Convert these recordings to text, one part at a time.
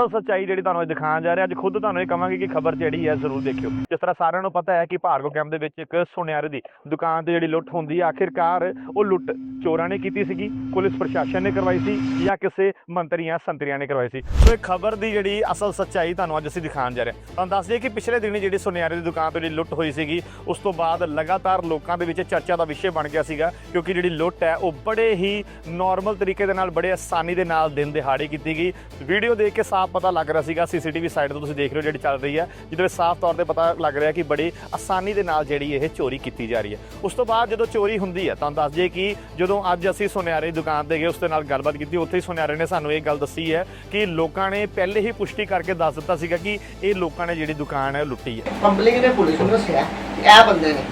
ਅਸਲ ਸੱਚਾਈ ਜਿਹੜੀ ਤੁਹਾਨੂੰ ਅੱਜ ਦਿਖਾਉਣ ਜਾ ਰਿਹਾ, ਅੱਜ ਖੁਦ ਤੁਹਾਨੂੰ ਇਹ ਕਹਾਂਗੇ ਕਿ ਖਬਰ ਜਿਹੜੀ ਹੈ ਜ਼ਰੂਰ ਦੇਖਿਓ। ਜਿਸ ਤਰ੍ਹਾਂ ਸਾਰਿਆਂ ਨੂੰ ਪਤਾ ਹੈ ਕਿ ਭਾਰਗੋ ਕੈਂਪ ਦੇ ਵਿੱਚ ਇੱਕ ਸੁਨਿਆਰੇ ਦੀ ਦੁਕਾਨ ਤੇ ਜਿਹੜੀ ਲੁੱਟ ਹੁੰਦੀ ਹੈ ਆਖਿਰਕਾਰ ਉਹ ਲੁੱਟ ਚੋਰਾਂ ਨੇ ਕੀਤੀ ਸੀਗੀ, ਪੁਲਿਸ ਪ੍ਰਸ਼ਾਸਨ ਨੇ ਕਰਵਾਈ ਸੀ ਜਾਂ ਕਿਸੇ ਮੰਤਰੀਆਂ, ਸੰਤਰੀਆਂ ਨੇ ਕਰਵਾਈ ਸੀ। ਸੋ ਇਹ ਖਬਰ ਦੀ ਜਿਹੜੀ ਅਸਲ ਸੱਚਾਈ ਤੁਹਾਨੂੰ ਅੱਜ ਅਸੀਂ ਦਿਖਾਉਣ ਜਾ ਰਹੇ ਹਾਂ। ਤੁਹਾਨੂੰ ਦੱਸ ਦਈਏ ਕਿ ਪਿਛਲੇ ਦਿਨੀ ਜਿਹੜੀ ਸੁਨਿਆਰੇ ਦੀ ਦੁਕਾਨ ਤੋਂ ਜਿਹੜੀ ਲੁੱਟ ਹੋਈ ਸੀਗੀ, ਉਸ ਤੋਂ ਬਾਅਦ ਲਗਾਤਾਰ ਲੋਕਾਂ ਦੇ ਵਿੱਚ ਚਰਚਾ ਦਾ ਵਿਸ਼ੇ ਬਣ ਗਿਆ ਸੀਗਾ, ਕਿਉਂਕਿ ਜਿਹੜੀ ਲੁੱਟ ਹੈ, ਉਹ ਬੜੇ ਹੀ ਨਾਰਮਲ ਤਰੀਕੇ ਦੇ ਨਾਲ, ਬੜੇ ਆਸਾਨੀ ਦੇ ਨਾਲ ਦਿਨ ਦਿਹਾੜੇ ਕੀਤੀ ਗਈ। ਵੀਡੀਓ ਦੇਖ ਕੇ ਸਾਫ਼ ਪਤਾ ਲੱਗ ਰਿਹਾ ਸੀਗਾ, ਸੀਸੀਟੀਵੀ ਸਾਈਡ ਤੋਂ ਤੁਸੀਂ ਦੇਖ ਰਹੇ ਹੋ ਜਿਹੜੀ ਚੱਲ ਰਹੀ ਹੈ, ਜਿਹਦੇ ਵਿੱਚ ਸਾਫ਼ ਤੌਰ ਤੇ ਪਤਾ ਲੱਗ ਰਿਹਾ ਕਿ ਬੜੀ ਆਸਾਨੀ ਦੇ ਨਾਲ ਜਿਹੜੀ ਇਹ ਚੋਰੀ ਕੀਤੀ ਜਾ ਰਹੀ ਹੈ। ਉਸ ਤੋਂ ਬਾਅਦ ਜਦੋਂ ਚੋਰੀ ਹੁੰਦੀ ਹੈ, ਤੁਹਾਨੂੰ ਦੱਸ ਜੇ ਕਿ ਜਦੋਂ ਅੱਜ ਅਸੀਂ ਸੁਨਿਆਰੇ ਦੀ ਦੁਕਾਨ ਤੇ ਗਏ, ਉਸ ਦੇ ਨਾਲ ਗੱਲਬਾਤ ਕੀਤੀ, ਉੱਥੇ ਹੀ ਸੁਨਿਆਰੇ ਨੇ ਸਾਨੂੰ ਇਹ ਗੱਲ ਦੱਸੀ ਹੈ ਕਿ ਲੋਕਾਂ ਨੇ ਪਹਿਲੇ ਹੀ ਪੁਸ਼ਟੀ ਕਰਕੇ ਦੱਸ ਦਿੱਤਾ ਸੀਗਾ ਕਿ ਇਹ ਲੋਕਾਂ ਨੇ ਜਿਹੜੀ ਦੁਕਾਨ ਹੈ ਉਹ ਲੁੱਟੀ ਹੈ। ਪਬਲਿਕ ਨੇ ਪੁਲਿਸ ਨੂੰ ਦੱਸਿਆ ਕਿ ਇਹ ਬੰਦੇ ਨੇ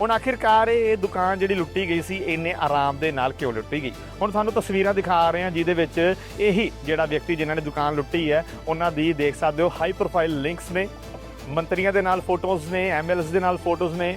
ਹੁਣ ਆਖਿਰਕਾਰ ਇਹ ਦੁਕਾਨ ਜਿਹੜੀ ਲੁੱਟੀ ਗਈ ਸੀ, ਇੰਨੇ ਆਰਾਮ ਦੇ ਨਾਲ ਕਿਉਂ ਲੁੱਟੀ ਗਈ? ਹੁਣ ਤੁਹਾਨੂੰ ਤਸਵੀਰਾਂ ਦਿਖਾ ਰਹੇ ਹਾਂ, ਜਿਹਦੇ ਵਿੱਚ ਇਹੀ ਜਿਹੜਾ ਵਿਅਕਤੀ ਜਿਨ੍ਹਾਂ ਨੇ ਦੁਕਾਨ ਲੁੱਟੀ ਹੈ, ਉਹਨਾਂ ਦੀ ਦੇਖ ਸਕਦੇ ਹੋ ਹਾਈ ਪ੍ਰੋਫਾਈਲ ਲਿੰਕਸ ਨੇ, ਮੰਤਰੀਆਂ ਦੇ ਨਾਲ ਫੋਟੋਜ਼ ਨੇ ਐਮਐਲਐਸ ਦੇ ਨਾਲ ਫੋਟੋਜ਼ ਨੇ,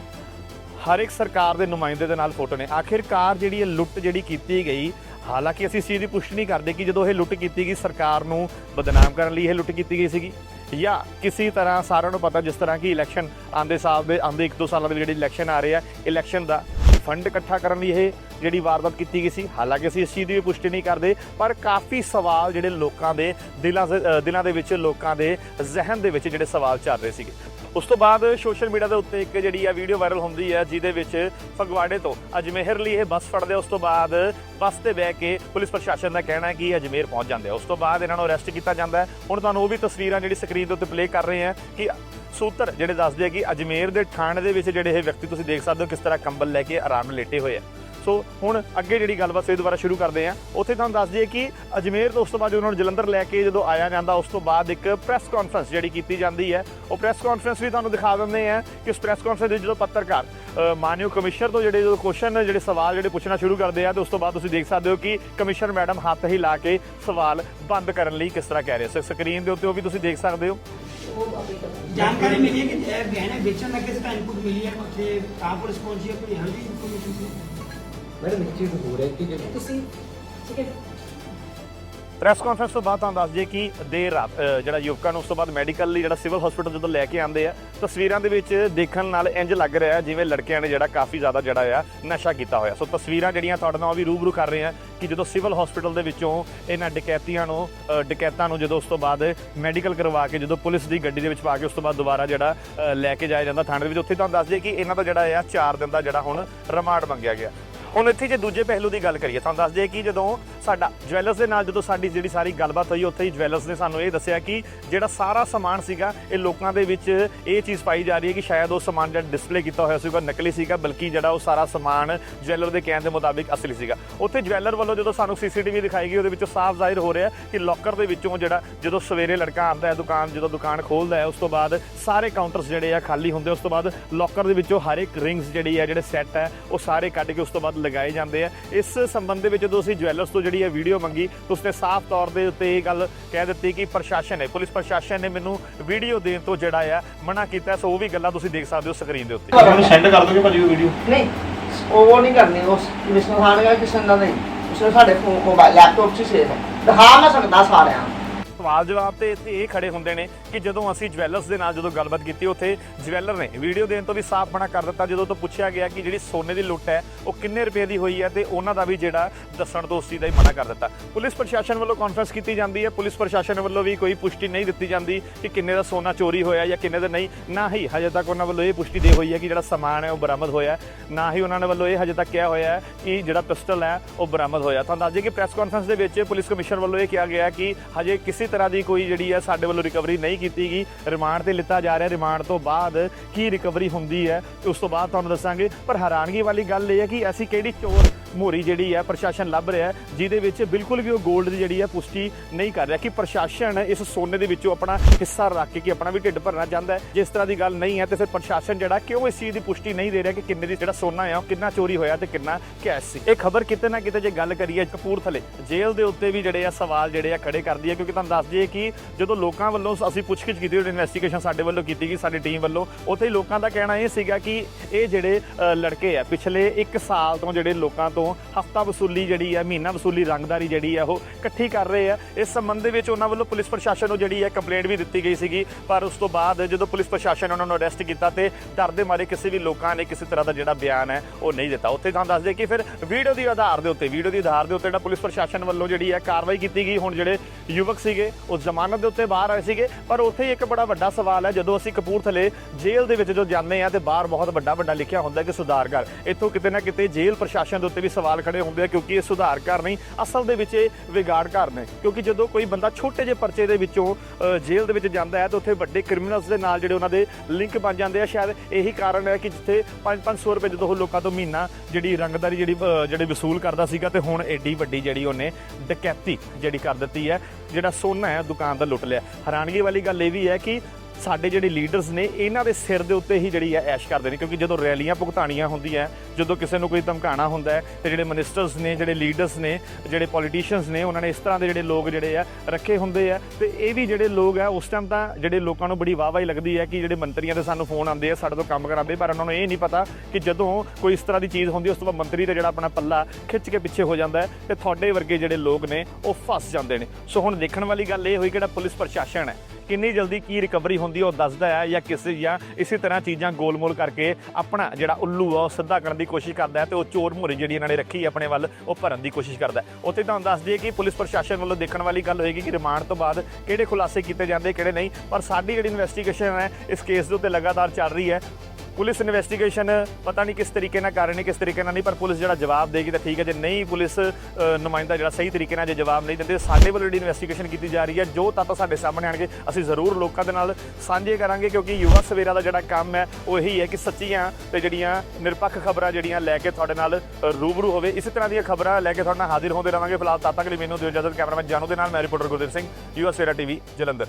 ਹਰ ਇੱਕ ਸਰਕਾਰ ਦੇ ਨੁਮਾਇੰਦੇ ਦੇ ਨਾਲ ਫੋਟੋ ਨੇ। ਆਖਿਰਕਾਰ ਜਿਹੜੀ ਇਹ ਲੁੱਟ ਜਿਹੜੀ ਕੀਤੀ ਗਈ, ਹਾਲਾਂਕਿ ਅਸੀਂ ਇਸ ਚੀਜ਼ ਦੀ ਪੁਸ਼ਟੀ ਨਹੀਂ ਕਰਦੇ ਕਿ ਜਦੋਂ ਇਹ ਲੁੱਟ ਕੀਤੀ ਗਈ, ਸਰਕਾਰ ਨੂੰ ਬਦਨਾਮ ਕਰਨ ਲਈ ਇਹ ਲੁੱਟ ਕੀਤੀ ਗਈ ਸੀਗੀ। ਜਾਂ ਕਿਸੇ ਤਰ੍ਹਾਂ ਸਾਰਿਆਂ ਨੂੰ ਪਤਾ ਜਿਸ ਤਰ੍ਹਾਂ ਕਿ ਇਲੈਕਸ਼ਨ ਆਂਦੇ ਸਾਲ ਦੇ ਆਂਦੇ 1-2 ਸਾਲਾਂ ਦੇ ਜਿਹੜੇ ਇਲੈਕਸ਼ਨ ਆ ਰਹੇ ਆ ਇਲੈਕਸ਼ਨ ਦਾ ਫੰਡ ਇਕੱਠਾ ਕਰਨ ਲਈ ਇਹ ਜਿਹੜੀ ਵਾਰਦਾਤ ਕੀਤੀ ਗਈ ਸੀ। ਹਾਲਾਂਕਿ ਅਸੀਂ ਇਸ ਚੀਜ਼ ਦੀ ਵੀ ਪੁਸ਼ਟੀ ਨਹੀਂ ਕਰਦੇ ਪਰ ਕਾਫੀ ਸਵਾਲ ਜਿਹੜੇ ਲੋਕਾਂ ਦੇ ਦਿਲਾਂ ਦੇ ਦਿਲਾਂ ਦੇ ਵਿੱਚ ਲੋਕਾਂ ਦੇ ਜ਼ਿਹਨ ਦੇ ਵਿੱਚ ਜਿਹੜੇ ਸਵਾਲ ਚੱਲ ਰਹੇ ਸੀਗੇ। ਉਸ ਤੋਂ ਬਾਅਦ ਸੋਸ਼ਲ ਮੀਡੀਆ ਦੇ ਉੱਤੇ ਇੱਕ ਜਿਹੜੀ ਆ ਵੀਡੀਓ ਵਾਇਰਲ ਹੁੰਦੀ ਹੈ ਜਿਹਦੇ ਵਿੱਚ ਫਗਵਾੜੇ ਤੋਂ ਅਜਮੇਰ ਲਈ ਇਹ ਬੱਸ ਫੜਦੇ ਆ, ਉਸ ਤੋਂ ਬਾਅਦ ਬੱਸ ਤੇ ਬਹਿ ਕੇ ਪੁਲਿਸ ਪ੍ਰਸ਼ਾਸਨ ਦਾ ਕਹਿਣਾ ਹੈ ਕਿ ਅਜਮੇਰ ਪਹੁੰਚ ਜਾਂਦੇ ਆ। ਉਸ ਤੋਂ ਬਾਅਦ ਇਹਨਾਂ ਨੂੰ ਅਰੈਸਟ ਕੀਤਾ ਜਾਂਦਾ ਹੈ। ਹੁਣ ਤੁਹਾਨੂੰ ਉਹ ਵੀ ਤਸਵੀਰਾਂ ਜਿਹੜੀ ਸਕਰੀਨ ਦੇ ਉੱਤੇ ਪਲੇ ਕਰ ਰਹੇ ਆ ਕਿ ਸੂਤਰ ਜਿਹੜੇ ਦੱਸਦੇ ਆ ਕਿ ਅਜਮੇਰ ਦੇ ਥਾਣੇ ਦੇ ਵਿੱਚ ਜਿਹੜੇ ਇਹ ਵਿਅਕਤੀ ਤੁਸੀਂ ਦੇਖ ਸਕਦੇ ਹੋ ਕਿਸ ਤਰ੍ਹਾਂ ਕੰਬਲ ਲੈ ਕੇ ਆਰਾਮ ਨਾਲ ਲੇਟੇ ਹੋਏ ਆ। ਸੋ ਹੁਣ ਅੱਗੇ ਜਿਹੜੀ ਗੱਲਬਾਤ ਫੇਰ ਦੁਬਾਰਾ ਸ਼ੁਰੂ ਕਰਦੇ ਆ ਉੱਥੇ ਤੁਹਾਨੂੰ ਦੱਸ ਦਈਏ ਕਿ ਅਜਮੇਰ ਤੋਂ ਉਸ ਤੋਂ ਬਾਅਦ ਉਹਨਾਂ ਨੂੰ ਜਲੰਧਰ ਲੈ ਕੇ ਜਦੋਂ ਆਇਆ ਜਾਂਦਾ ਉਸ ਤੋਂ ਬਾਅਦ ਇੱਕ ਪ੍ਰੈਸ ਕਾਨਫਰੰਸ ਜਿਹੜੀ ਕੀਤੀ ਜਾਂਦੀ ਹੈ। ਉਹ ਪ੍ਰੈਸ ਕਾਨਫਰੰਸ ਵੀ ਤੁਹਾਨੂੰ ਦਿਖਾ ਦਿੰਦੇ ਆ ਕਿ ਉਸ ਪ੍ਰੈਸ ਕਾਨਫਰੰਸ ਦੇ ਜਦੋਂ ਪੱਤਰਕਾਰ ਅ, ਮਾਨਯੋਗ ਕਮਿਸ਼ਨਰ ਤੋਂ ਜਿਹੜੇ ਜਦੋਂ ਕੁਐਸਚਨ ਜਿਹੜੇ ਸਵਾਲ ਜਿਹੜੇ ਪੁੱਛਣਾ ਸ਼ੁਰੂ ਕਰਦੇ ਆ ਤੇ ਉਸ ਤੋਂ ਬਾਅਦ ਤੁਸੀਂ ਦੇਖ ਸਕਦੇ ਹੋ ਕਿ ਕਮਿਸ਼ਨਰ ਮੈਡਮ ਹੱਥ ਹੀ ਲਾ ਕੇ ਸਵਾਲ ਬੰਦ ਕਰਨ ਲਈ ਕਿਸ ਤਰ੍ਹਾਂ ਕਹਿ ਰਹੇ ਸੋ ਸਕਰੀਨ ਦੇ ਉੱਤੇ ਉਹ ਵੀ ਤੁਸੀਂ ਦੇਖ ਸਕਦੇ ਹੋ। ਜਾਣਕਾਰੀ ਮਿਲੀ ਹੈ ਕਿ ਇਹ ਵੇਚਣ ਦਾ ਕਿਸ ਤਰ੍ਹਾਂ ਇਨਪੁਟ ਮਿਲੀ ਹੈ? ਉੱਥੇ ਆਪ ਪੁਲਿਸ ਪਹੁੰਚੀ ਹੈ ਕੋਈ ਹਲਦੀ ਇਨਫੋਰਮੇਸ਼ਨ ਸੀ? ਮੈਡਮ ਇੱਕ ਚੀਜ਼ ਹੋ ਰਿਹਾ ਕਿ ਜਿਹੜੀ ਤੁਸੀਂ ਠੀਕ ਹੈ। ਪ੍ਰੈਸ ਕਾਨਫਰੰਸ ਤੋਂ ਬਾਅਦ ਤੁਹਾਨੂੰ ਦੱਸ ਦਈਏ ਕਿ ਦੇਰ ਰਾਤ ਅ, ਜਿਹੜਾ ਯੁਵਕਾਂ ਨੂੰ ਉਸ ਤੋਂ ਬਾਅਦ ਮੈਡੀਕਲ ਲਈ ਜਿਹੜਾ ਸਿਵਲ ਹਸਪੀਟਲ ਜਦੋਂ ਲੈ ਕੇ ਆਉਂਦੇ ਆ ਤਸਵੀਰਾਂ ਦੇ ਵਿੱਚ ਦੇਖਣ ਨਾਲ ਇੰਜ ਲੱਗ ਰਿਹਾ ਹੈ ਜਿਵੇਂ ਲੜਕਿਆਂ ਨੇ ਜਿਹੜਾ ਕਾਫੀ ਜ਼ਿਆਦਾ ਜਿਹੜਾ ਆ ਨਸ਼ਾ ਕੀਤਾ ਹੋਇਆ। ਸੋ ਤਸਵੀਰਾਂ ਜਿਹੜੀਆਂ ਤੁਹਾਡੇ ਨਾਲ ਉਹ ਵੀ ਰੂਬਰੂ ਕਰ ਰਹੇ ਆ ਕਿ ਜਦੋਂ ਸਿਵਲ ਹਸਪੀਟਲ ਦੇ ਵਿੱਚੋਂ ਇਹਨਾਂ ਡਕੈਤੀਆਂ ਨੂੰ ਅ, ਡਕੈਤਾਂ ਨੂੰ ਜਦੋਂ ਉਸ ਤੋਂ ਬਾਅਦ ਮੈਡੀਕਲ ਕਰਵਾ ਕੇ ਜਦੋਂ ਪੁਲਿਸ ਦੀ ਗੱਡੀ ਦੇ ਵਿੱਚ ਪਾ ਕੇ ਉਸ ਤੋਂ ਬਾਅਦ ਦੁਬਾਰਾ ਜਿਹੜਾ ਅ, ਲੈ ਕੇ ਜਾਇਆ ਜਾਂਦਾ ਥਾਣੇ ਦੇ ਵਿੱਚ ਉੱਥੇ ਤੁਹਾਨੂੰ ਦੱਸ ਦਈਏ ਕਿ ਇਹਨਾਂ ਦਾ ਜਿਹੜਾ ਆ 4 ਦਿਨ ਦਾ ਜਿਹੜਾ ਹੁਣ ਰਿਮਾਂਡ ਮੰਗਿਆ ਗਿਆ। ਹੁਣ ਇੱਥੇ ਜੇ ਦੂਜੇ ਪਹਿਲੂ ਦੀ ਗੱਲ ਕਰੀਏ ਤੁਹਾਨੂੰ ਦੱਸ ਦਈਏ ਕਿ ਜਦੋਂ ਸਾਡਾ ਜਵੈਲਰਸ ਦੇ ਨਾਲ ਜਦੋਂ ਸਾਡੀ ਜਿਹੜੀ ਸਾਰੀ ਗੱਲਬਾਤ ਹੋਈ, ਉੱਥੇ ਹੀ ਜਵੈਲਰਸ ਨੇ ਸਾਨੂੰ ਇਹ ਦੱਸਿਆ ਕਿ ਜਿਹੜਾ ਸਾਰਾ ਸਮਾਨ ਸੀਗਾ, ਇਹ ਲੋਕਾਂ ਦੇ ਵਿੱਚ ਇਹ ਚੀਜ਼ ਪਾਈ ਜਾ ਰਹੀ ਹੈ ਕਿ ਸ਼ਾਇਦ ਉਹ ਸਮਾਨ ਜਿਹੜਾ ਡਿਸਪਲੇ ਕੀਤਾ ਹੋਇਆ ਸੀਗਾ ਨਕਲੀ ਸੀਗਾ, ਬਲਕਿ ਜਿਹੜਾ ਉਹ ਸਾਰਾ ਸਮਾਨ ਜਵੈਲਰ ਦੇ ਕਹਿਣ ਦੇ ਮੁਤਾਬਿਕ ਅਸਲੀ ਸੀਗਾ। ਉੱਥੇ ਜਵੈਲਰ ਵੱਲੋਂ ਜਦੋਂ ਸਾਨੂੰ ਸੀਸੀਟੀਵੀ ਦਿਖਾਈ ਗਈ, ਉਹਦੇ ਵਿੱਚੋਂ ਸਾਫ਼ ਜ਼ਾਹਿਰ ਹੋ ਰਿਹਾ ਕਿ ਲੋਕਰ ਦੇ ਵਿੱਚੋਂ ਜਿਹੜਾ ਜਦੋਂ ਸਵੇਰੇ ਲੜਕਾ ਆਉਂਦਾ ਹੈ, ਦੁਕਾਨ, ਜਦੋਂ ਦੁਕਾਨ ਖੋਲਦਾ ਹੈ, ਉਸ ਤੋਂ ਬਾਅਦ ਸਾਰੇ ਕਾਊਂਟਰਸ ਜਿਹੜੇ ਆ ਖਾਲੀ ਹੁੰਦੇ ਉਸ ਤੋਂ ਬਾਅਦ ਲੋਕਰ ਦੇ ਵਿੱਚੋਂ ਹਰ ਇੱਕ ਰਿੰਗਸ ਜਿਹੜੀ ਹੈ ਜਿਹੜੇ ਸੈੱਟ ਹੈ ਉਹ ਸਾਰੇ ਕੱਢ ਕੇ ਉਸ ਤੋਂ ਬਾਅਦ ਲਗਾਏ ਜਾਂਦੇ ਆ। ਇਸ ਸੰਬੰਧ ਦੇ ਵਿੱਚ ਜਦੋਂ ਅਸੀਂ ਜਵੈਲਰਸ ਤੋਂ ਜਿਹੜੀ ਹੈ ਵੀਡੀਓ ਮੰਗੀ ਤਾਂ ਉਸਨੇ ਸਾਫ਼ ਤੌਰ ਦੇ ਉੱਤੇ ਇਹ ਗੱਲ ਕਹਿ ਦਿੱਤੀ ਕਿ ਪ੍ਰਸ਼ਾਸਨ ਹੈ ਪੁਲਿਸ ਪ੍ਰਸ਼ਾਸਨ ਨੇ ਮੈਨੂੰ ਵੀਡੀਓ ਦੇਣ ਤੋਂ ਜਿਹੜਾ ਆ ਮਨਾ ਕੀਤਾ ਸੋ ਉਹ ਵੀ ਗੱਲਾਂ ਤੁਸੀਂ ਦੇਖ ਸਕਦੇ ਹੋ ਸਕਰੀਨ ਦੇ ਉੱਤੇ। ਮੈਨੂੰ ਸੈਂਡ ਕਰ ਦੋਗੇ ਭਾਜੀ ਉਹ ਵੀਡੀਓ? ਨਹੀਂ ਉਹ ਨਹੀਂ ਕਰਨੀ ਉਸ ਮਿਸਟਰ ਖਾਨ ਦਾ ਕਿਸੇ ਦਾ ਨਹੀਂ। ਉਸਨੇ ਸਾਡੇ ਫੋਨ ਮੋਬਾਈਲ ਲੈਪਟਾਪ 'ਚ ਸੇਵ ਹੈ ਦਿਖਾ ਮੈਂ ਸਕਦਾ ਸਾਰਿਆਂ ਨੂੰ ਸਵਾਲ ਜਵਾਬ ਤੇ ਇੱਥੇ ਇਹ ਖੜੇ ਹੁੰਦੇ ਨੇ ਕਿ ਜਦੋਂ ਅਸੀਂ ਜਵੈਲਰਸ ਦੇ ਨਾਲ ਜਦੋਂ ਗੱਲਬਾਤ ਕੀਤੀ, ਉੱਥੇ ਜਵੈਲਰ ਨੇ ਵੀਡੀਓ ਦੇਣ ਤੋਂ ਵੀ ਸਾਫ਼ ਮਨਾ ਕਰ ਦਿੱਤਾ। ਜਦੋਂ ਤੋਂ ਪੁੱਛਿਆ ਗਿਆ ਕਿ ਜਿਹੜੀ ਸੋਨੇ ਦੀ ਲੁੱਟ ਹੈ, ਉਹ ਕਿੰਨੇ ਰੁਪਏ ਦੀ ਹੋਈ ਹੈ, ਤੇ ਉਹਨਾਂ ਦਾ ਵੀ ਜਿਹੜਾ ਦੱਸਣ ਤੋਂ ਉਸ ਚੀਜ਼ ਦਾ ਹੀ ਮਨਾ ਕਰ ਦਿੱਤਾ। ਪੁਲਿਸ ਪ੍ਰਸ਼ਾਸਨ ਵੱਲੋਂ ਕਾਨਫਰੰਸ ਕੀਤੀ ਜਾਂਦੀ ਹੈ। ਪੁਲਿਸ ਪ੍ਰਸ਼ਾਸਨ ਵੱਲੋਂ ਵੀ ਕੋਈ ਪੁਸ਼ਟੀ ਨਹੀਂ ਦਿੱਤੀ ਜਾਂਦੀ ਕਿ ਕਿੰਨੇ ਦਾ ਸੋਨਾ ਚੋਰੀ ਹੋਇਆ ਜਾਂ ਕਿੰਨੇ ਦਾ ਨਹੀਂ। ਨਾ ਹੀ ਹਜੇ ਤੱਕ ਉਹਨਾਂ ਵੱਲੋਂ ਇਹ ਪੁਸ਼ਟੀ ਦੇ ਹੋਈ ਹੈ ਕਿ ਜਿਹੜਾ ਸਮਾਨ ਹੈ, ਉਹ ਬਰਾਮਦ ਹੋਇਆ ਨਾ ਹੀ ਉਹਨਾਂ ਨੇ ਵੱਲੋਂ ਇਹ ਹਜੇ ਤੱਕ ਕਿਹਾ ਹੋਇਆ ਕਿ ਜਿਹੜਾ ਪਿਸਟਲ ਹੈ, ਉਹ ਬਰਾਮਦ ਹੋਇਆ। ਤੁਹਾਨੂੰ ਦੱਸ ਕਿ ਪ੍ਰੈਸ ਕਾਨਫਰੰਸ ਦੇ ਵਿੱਚ ਪੁਲਿਸ ਕਮਿਸ਼ਨਰ ਵੱਲੋਂ ਇਹ ਕਿਹਾ ਗਿਆ ਕਿ ਹਜੇ ਕਿਸੇ ਤਰ੍ਹਾਂ ਦੀ ਕੋਈ ਜਿਹੜੀ ਹੈ ਸਾਡੇ ਵੱਲੋਂ ਰਿਕਵਰੀ ਨਹੀਂ ਕੀਤੀ ਗਈ। ਰਿਮਾਂਡ ਤੇ ਲਿੱਤਾ ਜਾ ਰਿਹਾ। ਰਿਮਾਂਡ ਤੋਂ ਬਾਅਦ ਕੀ ਰਿਕਵਰੀ ਹੁੰਦੀ ਹੈ, ਉਸ ਤੋਂ ਬਾਅਦ ਤੁਹਾਨੂੰ ਦੱਸਾਂਗੇ। ਪਰ ਹੈਰਾਨਗੀ ਵਾਲੀ ਗੱਲ ਇਹ ਹੈ ਕਿ ਅਸੀਂ ਕਿਹੜੀ ਚੋਰ ਮੋਰੀ ਜਿਹੜੀ ਹੈ, ਪ੍ਰਸ਼ਾਸਨ ਲੱਭ ਰਿਹਾ ਹੈ, ਜਿਹਦੇ ਵਿੱਚ ਬਿਲਕੁਲ ਵੀ ਉਹ 골ਡ ਦੀ ਜਿਹੜੀ ਹੈ ਪੁਸ਼ਟੀ ਨਹੀਂ ਕਰ ਰਿਹਾ ਕਿ ਪ੍ਰਸ਼ਾਸਨ ਇਸ ਸੋਨੇ ਦੇ ਵਿੱਚੋਂ ਆਪਣਾ ਹਿੱਸਾ ਰੱਖ ਕੇ ਕਿ ਆਪਣਾ ਵੀ ਢਿੱਡ ਭਰਨਾ ਚਾਹੁੰਦਾ ਹੈ। ਜਿਸ ਤਰ੍ਹਾਂ ਦੀ ਗੱਲ ਨਹੀਂ ਹੈ ਤੇ ਫਿਰ ਪ੍ਰਸ਼ਾਸਨ ਜਿਹੜਾ ਕਿਉਂ ਇਸ ਚੀਜ਼ ਦੀ ਪੁਸ਼ਟੀ ਨਹੀਂ ਦੇ ਰਿਹਾ ਕਿ ਕਿੰਨੇ ਦੀ ਜਿਹੜਾ ਸੋਨਾ ਹੈ ਉਹ ਕਿੰਨਾ ਚੋਰੀ ਹੋਇਆ ਤੇ ਕਿੰਨਾ ਕੈਸ਼ ਸੀ? ਇਹ ਖਬਰ ਕਿਤੇ ਨਾ ਕਿਤੇ ਜੇ ਗੱਲ ਕਰੀਏ ਕਪੂਰਥਲੇ, ਜੇਲ੍ਹ ਦੇ ਉੱਤੇ ਵੀ ਜਿਹੜੇ ਆ ਸਵਾਲ ਜਿਹੜੇ ਆ ਖੜੇ ਕਰਦੀ ਹੈ ਕਿਉਂਕਿ ਤੁਹਾਨੂੰ ਦੱਸ ਦਈਏ ਕਿ ਜਦੋਂ ਲੋਕਾਂ ਵੱਲੋਂ ਅਸੀਂ ਪੁੱਛਗਿੱਛ ਕੀਤੀ, ਉਹਦੀ ਇਨਵੈਸਟੀਗੇਸ਼ਨ ਸਾਡੇ ਵੱਲੋਂ ਕੀਤੀ ਗਈ, ਸਾਡੀ ਟੀਮ ਵੱਲੋਂ, ਉੱਥੇ ਹੀ ਲੋਕਾਂ ਦਾ ਕਹਿਣਾ ਇਹ ਸੀਗਾ ਕਿ ਇਹ ਜਿਹੜੇ ਲੜਕੇ ਆ, ਪਿਛਲੇ 1 ਸਾਲ ਤੋਂ ਜਿਹੜੇ ਲੋਕਾਂ ਤੋਂ ਤੋਂ ਹਫਤਾ ਵਸੂਲੀ ਜਿਹੜੀ ਹੈ, ਮਹੀਨਾ ਵਸੂਲੀ ਰੰਗਦਾਰੀ ਜਿਹੜੀ ਹੈ, ਉਹ ਇਕੱਠੀ ਕਰ ਰਹੇ ਆ। ਇਸ ਸੰਬੰਧ ਦੇ ਵਿੱਚ ਉਹਨਾਂ ਵੱਲੋਂ ਪੁਲਿਸ ਪ੍ਰਸ਼ਾਸਨ ਨੂੰ ਜਿਹੜੀ ਹੈ ਕੰਪਲੇਂਟ ਵੀ ਦਿੱਤੀ ਗਈ ਸੀਗੀ, ਪਰ ਉਸ ਤੋਂ ਬਾਅਦ ਜਦੋਂ ਪੁਲਿਸ ਪ੍ਰਸ਼ਾਸਨ ਉਹਨਾਂ ਨੂੰ ਅਰੈਸਟ ਕੀਤਾ ਤੇ ਡਰ ਦੇ ਮਾਰੇ ਕਿਸੇ ਵੀ ਲੋਕਾਂ ਨੇ ਕਿਸੇ ਤਰ੍ਹਾਂ ਦਾ ਜਿਹੜਾ ਬਿਆਨ ਹੈ, ਉਹ ਨਹੀਂ ਦਿੱਤਾ। ਉੱਥੇ ਤੁਹਾਨੂੰ ਦੱਸਦੇ ਕਿ ਫਿਰ ਵੀਡੀਓ ਦੀ ਆਧਾਰ ਦੇ ਉੱਤੇ, ਵੀਡੀਓ ਦੀ ਆਧਾਰ ਦੇ ਉੱਤੇ ਜਿਹੜਾ ਪੁਲਿਸ ਪ੍ਰਸ਼ਾਸਨ ਵੱਲੋਂ ਜਿਹੜੀ ਹੈ ਕਾਰਵਾਈ ਕੀਤੀ ਗਈ। ਹੁਣ ਜਿਹੜੇ ਯੁਵਕ ਸੀਗੇ, ਉਹ ਜ਼ਮਾਨਤ ਦੇ ਉੱਤੇ ਬਾਹਰ ਆਏ ਸੀਗੇ, ਪਰ ਉੱਥੇ ਹੀ ਇੱਕ ਬੜਾ ਵੱਡਾ ਸਵਾਲ ਹੈ, ਜਦੋਂ ਅਸੀਂ ਕਪੂਰਥਲੇ ਜੇਲ੍ਹ ਦੇ ਵਿੱਚ ਜਦੋਂ ਜਾਂਦੇ ਆ ਤੇ ਬਾਹਰ ਬਹੁਤ ਵੱਡਾ ਵੱਡਾ ਲਿਖਿਆ ਹੁੰਦਾ ਕਿ ਸੁਧਾਰ ਘਰ, ਇੱਥੋਂ ਕਿਤੇ ਨਾ ਕਿਤੇ ਜੇਲ੍ਹ ਪ੍ਰਸ਼ਾਸਨ ਦੇ ਉੱਤੇ ਵੀ ਸਵਾਲ ਖੜੇ ਹੁੰਦੇ ਆ ਕਿਉਂਕਿ ਇਹ ਸੁਧਾਰ ਘਰ ਨਹੀਂ ਅਸਲ ਦੇ ਵਿੱਚ ਇਹ ਵਿਗਾੜ ਘਰ ਨੇ। ਕਿਉਂਕਿ ਜਦੋਂ ਕੋਈ ਬੰਦਾ ਛੋਟੇ ਜਿਹੇ ਪਰਚੇ ਦੇ ਵਿੱਚੋਂ ਜੇਲ੍ਹ ਦੇ ਵਿੱਚ ਜਾਂਦਾ ਹੈ ਤਾਂ ਉੱਥੇ ਵੱਡੇ ਕ੍ਰਿਮੀਨਲਸ ਦੇ ਨਾਲ ਜਿਹੜੇ ਉਹਨਾਂ ਦੇ ਲਿੰਕ ਬਣ ਜਾਂਦੇ ਆ। ਸ਼ਾਇਦ ਇਹੀ ਕਾਰਨ ਹੈ ਕਿ ਜਿੱਥੇ 5-500 ਰੁਪਏ ਜਦੋਂ ਉਹ ਲੋਕਾਂ ਤੋਂ ਮਹੀਨਾ ਜਿਹੜੀ ਰੰਗਦਾਰੀ ਜਿਹੜੀ ਅ, ਜਿਹੜੇ ਵਸੂਲ ਕਰਦਾ ਸੀਗਾ ਤੇ ਹੁਣ ਐਡੀ ਵੱਡੀ ਜਿਹੜੀ ਉਹਨੇ ਡਕੈਤੀ ਜਿਹੜੀ ਕਰ ਦਿੱਤੀ ਹੈ ਜਿਹੜਾ ਸੋਨਾ ਹੈ ਦੁਕਾਨ ਦਾ ਲੁੱਟ ਲਿਆ। ਹੈਰਾਨਗੀ ਵਾਲੀ ਗੱਲ ਇਹ ਵੀ ਹੈ ਕਿ ਸਾਡੇ ਜਿਹੜੇ ਲੀਡਰਸ ਨੇ, ਇਹਨਾਂ ਦੇ ਸਿਰ ਦੇ ਉੱਤੇ ਹੀ ਜਿਹੜੀ ਹੈ ਐਸ਼ ਕਰਦੇ ਨੇ, ਕਿਉਂਕਿ ਜਦੋਂ ਰੈਲੀਆਂ ਭੁਗਤਾਣੀਆਂ ਹੁੰਦੀਆਂ, ਜਦੋਂ ਕਿਸੇ ਨੂੰ ਕੋਈ ਧਮਕਾਣਾ ਹੁੰਦਾ ਹੈ ਤੇ ਜਿਹੜੇ ਮਿਨਿਸਟਰਸ ਨੇ, ਜਿਹੜੇ ਲੀਡਰਸ ਨੇ, ਜਿਹੜੇ ਪੋਲੀਟੀਸ਼ੀਅਨਸ ਨੇ, ਉਹਨਾਂ ਨੇ ਇਸ ਤਰ੍ਹਾਂ ਦੇ ਜਿਹੜੇ ਲੋਕ ਜਿਹੜੇ ਆ, ਰੱਖੇ ਹੁੰਦੇ ਆ। ਤੇ ਇਹ ਵੀ ਜਿਹੜੇ ਲੋਕ ਆ, ਉਸ ਟਾਈਮ ਤਾਂ ਜਿਹੜੇ ਲੋਕਾਂ ਨੂੰ ਬੜੀ ਵਾਹਵਾਹੀ ਲੱਗਦੀ ਹੈ ਕਿ ਜਿਹੜੇ ਮੰਤਰੀਆਂ ਦੇ ਸਾਨੂੰ ਫੋਨ ਆਉਂਦੇ ਆ, ਸਾਡੇ ਤੋਂ ਕੰਮ ਕਰਾਉਂਦੇ, ਪਰ ਉਹਨਾਂ ਨੂੰ ਇਹ ਨਹੀਂ ਪਤਾ ਕਿ ਜਦੋਂ ਕੋਈ ਇਸ ਤਰ੍ਹਾਂ ਦੀ ਚੀਜ਼ ਹੁੰਦੀ, ਉਸ ਤੋਂ ਬਾਅਦ ਮੰਤਰੀ ਦਾ ਜਿਹੜਾ ਆਪਣਾ ਪੱਲਾ ਖਿੱਚ ਕੇ ਪਿੱਛੇ ਹੋ ਜਾਂਦਾ ਹੈ ਤੇ ਤੁਹਾਡੇ ਵਰਗੇ ਜਿਹੜੇ ਲੋਕ ਨੇ, ਉਹ ਫਸ ਜਾਂਦੇ ਨੇ। ਸੋ ਹੁਣ ਦੇਖਣ ਵਾਲੀ ਗੱਲ ਇਹ ਹੋਈ ਕਿਹੜਾ ਪੁਲਿਸ ਪ੍ਰਸ਼ਾਸਨ ਹੈ। ਕਿੰਨੀ ਜਲਦੀ ਕੀ ਰਿਕਵਰੀ ਹੁੰਦੀ ਉਹ ਦੱਸਦਾ ਹੈ ਜਾਂ ਕਿਸੇ ਜਾਂ ਇਸੇ ਤਰ੍ਹਾਂ ਚੀਜ਼ਾਂ ਗੋਲਮੋਲ ਕਰਕੇ ਆਪਣਾ ਜਿਹੜਾ ਉੱਲੂ ਆ, ਉਹ ਸਿੱਧਾ ਕਰਨ ਦੀ ਕੋਸ਼ਿਸ਼ ਕਰਦਾ ਹੈ ਤੇ ਉਹ ਚੋਰ ਮੁਹਰੇ ਜਿਹੜੀ ਇਹਨਾਂ ਨੇ ਰੱਖੀ ਹੈ ਆਪਣੇ ਵੱਲ, ਉਹ ਭਰਨ ਦੀ ਕੋਸ਼ਿਸ਼ ਕਰਦਾ ਹੈ। ਉੱਥੇ ਤੁਹਾਨੂੰ ਦੱਸ ਦਈਏ ਕਿ ਪੁਲਿਸ ਪ੍ਰਸ਼ਾਸਨ ਵੱਲੋਂ ਦੇਖਣ ਵਾਲੀ ਗੱਲ ਹੋਏਗੀ ਕਿ ਰਿਮਾਂਡ ਤੋਂ ਬਾਅਦ ਕਿਹੜੇ ਖੁਲਾਸੇ ਕੀਤੇ ਜਾਂਦੇ, ਕਿਹੜੇ ਨਹੀਂ, ਪਰ ਸਾਡੀ ਜਿਹੜੀ ਇਨਵੈਸਟੀਗੇਸ਼ਨ ਹੈ, ਇਸ ਕੇਸ ਦੇ ਉੱਤੇ ਲਗਾਤਾਰ ਚੱਲ ਰਹੀ ਹੈ। ਪੁਲਿਸ ਇਨਵੈਸਟੀਗੇਸ਼ਨ ਪਤਾ ਨਹੀਂ ਕਿਸ ਤਰੀਕੇ ਨਾਲ ਕਰ ਰਹੇ ਨੇ, ਕਿਸ ਤਰੀਕੇ ਨਾਲ ਨਹੀਂ, ਪਰ ਪੁਲਿਸ ਜਿਹੜਾ ਜਵਾਬ ਦੇਗੀ ਤਾਂ ਠੀਕ ਹੈ। ਜੇ ਨਹੀਂ ਪੁਲਿਸ ਨੁਮਾਇੰਦਾ ਜਿਹੜਾ ਸਹੀ ਤਰੀਕੇ ਨਾਲ ਜੇ ਜਵਾਬ ਨਹੀਂ ਦਿੰਦੇ, ਸਾਡੇ ਵੱਲੋਂ ਜਿਹੜੀ ਇਨਵੈਸਟੀਗੇਸ਼ਨ ਕੀਤੀ ਜਾ ਰਹੀ ਹੈ, ਜੋ ਤੱਤ ਸਾਡੇ ਸਾਹਮਣੇ ਆਣਗੇ ਅਸੀਂ ਜ਼ਰੂਰ ਲੋਕਾਂ ਦੇ ਨਾਲ ਸਾਂਝੇ ਕਰਾਂਗੇ, ਕਿਉਂਕਿ ਯੁਵਾ ਸਵੇਰਾ ਦਾ ਜਿਹੜਾ ਕੰਮ ਹੈ, ਉਹ ਇਹੀ ਹੈ ਕਿ ਸੱਚੀਆਂ ਤੇ ਜਿਹੜੀਆਂ ਨਿਰਪੱਖ ਖਬਰਾਂ ਜਿਹੜੀਆਂ ਲੈ ਕੇ ਤੁਹਾਡੇ ਨਾਲ ਰੂਬਰੂ ਹੋਵੇ। ਇਸੇ ਤਰ੍ਹਾਂ ਦੀਆਂ ਖਬਰਾਂ ਲੈ ਕੇ ਤੁਹਾਡੇ ਨਾਲ ਹਾਜ਼ਰ ਹੁੰਦੇ ਰਵਾਂਗੇ। ਫਿਲਹਾਲ ਤਦ ਤੱਕ ਲਈ ਮੈਨੂੰ ਦਿਓ ਇਜਾਜ਼ਤ, ਕੈਮਰਾਮੈਨ ਜਾਨੂ ਦੇ ਨਾਲ, ਮੈਂ reporter Gurdev Singh US Savera TV, Jalandhar.